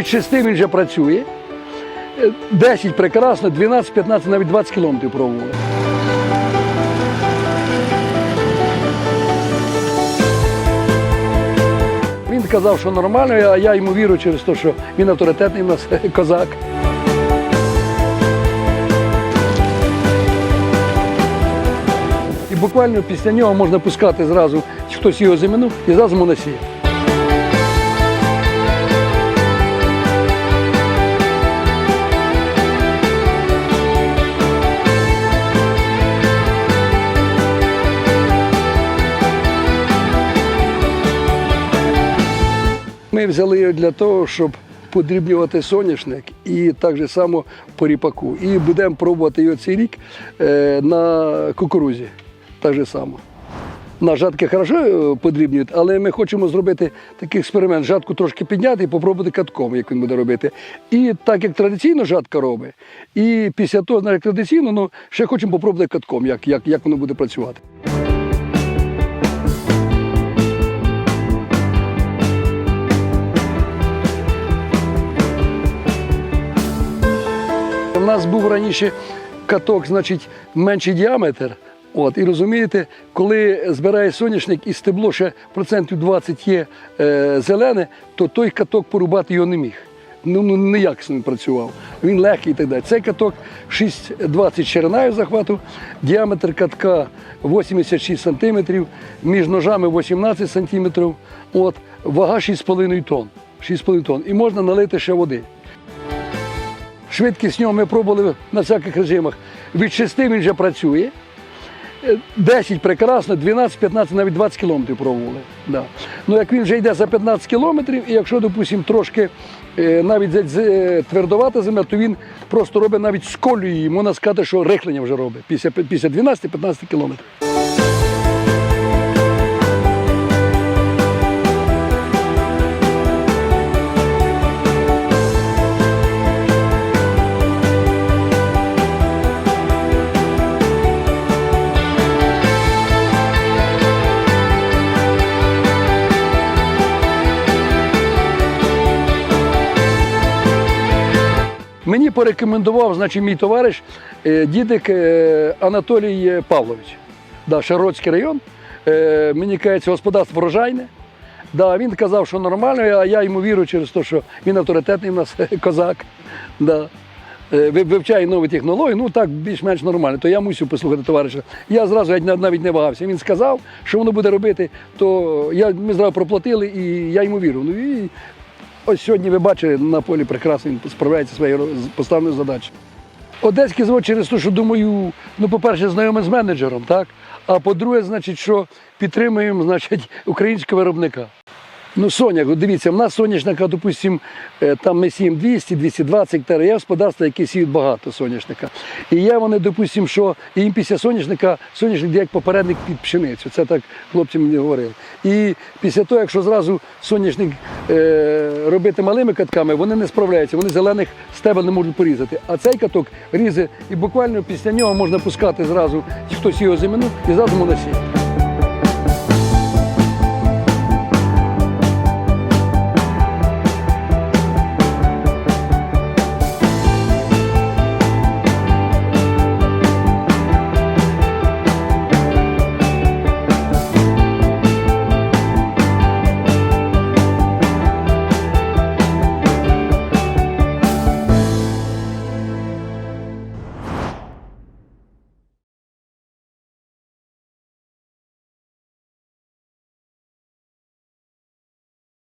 Від 6 він вже працює. Е, 10 прекрасно, 12, 15, навіть 20 кілометрів пробували. Він казав, що нормально, а я йому вірю через те, що він авторитетний у нас козак. І буквально після нього можна пускати зразу, хтось його замінив і зразу моносіє. Ми взяли його для того, щоб подрібнювати соняшник і так же само по ріпаку. І будемо пробувати його цей рік е, на кукурузі. Так же само. На жатки хорошо е, подрібнюють, але ми хочемо зробити такий експеримент, жатку трошки підняти і попробувати катком, як він буде робити. І так як традиційно жатка робить, і після того, як традиційно, ну, ще хочемо попробувати катком, як, як, як воно буде працювати. Нас був раніше каток, значить, менший діаметр. От, і розумієте, коли збирає соняшник і стебло ще процентів 20 є е, зелене, то той каток порубати його не міг. Ну, ну неякісно він працював. Він легкий і так далі. Цей каток 6,20 шириною захвату, діаметр катка 86 см, між ножами 18 см, от, вага 6,5 тонн. 6,5 тонн. І можна налити ще води. Швидкість нього ми пробували на всяких режимах. Від 6 він вже працює. Е, 10 прекрасно, 12, 15, навіть 20 кілометрів пробували. Да. Ну, як він вже йде за 15 кілометрів, і якщо, допустимо, трошки е, навіть з- з- е, твердовата земля, то він просто робить навіть сколює її, можна сказати, що рихлення вже робить після 12-15 кілометрів. Мені порекомендував, значить, мій товариш, е, дідик е, Анатолій Павлович. Да, Шароцький район. Е, Мені кажеться, господарство врожайне. Да, він казав, що нормально, а я йому вірю через те, що він авторитетний у нас козак. Да. Вивчає нові технології, ну так більш-менш нормально, то я мусив послухати товариша. Я зразу навіть не вагався. Він сказав, що воно буде робити, то я, ми зразу проплатили і я йому вірю. Ну, і Ось сьогодні ви бачили на полі прекрасно він справляється своєю поставленою задачею. Одеський завод через те, що думаю, ну, по-перше, знайомий з менеджером, так? А по-друге, значить, що підтримуємо значить, українського виробника. Ну, соняк, дивіться, в нас соняшника, допустимо, е, там ми сіємо 200-220 гектарів, є господарства, які сіють багато соняшника. І є вони, допустимо, що їм після соняшника соняшник як попередник під пшеницю. Це так хлопці мені говорили. І після того, якщо зразу соняшник е, робити малими катками, вони не справляються, вони зелених стебел не можуть порізати. А цей каток різе, і буквально після нього можна пускати зразу, хтось його замінив, і зразу можна сіяти.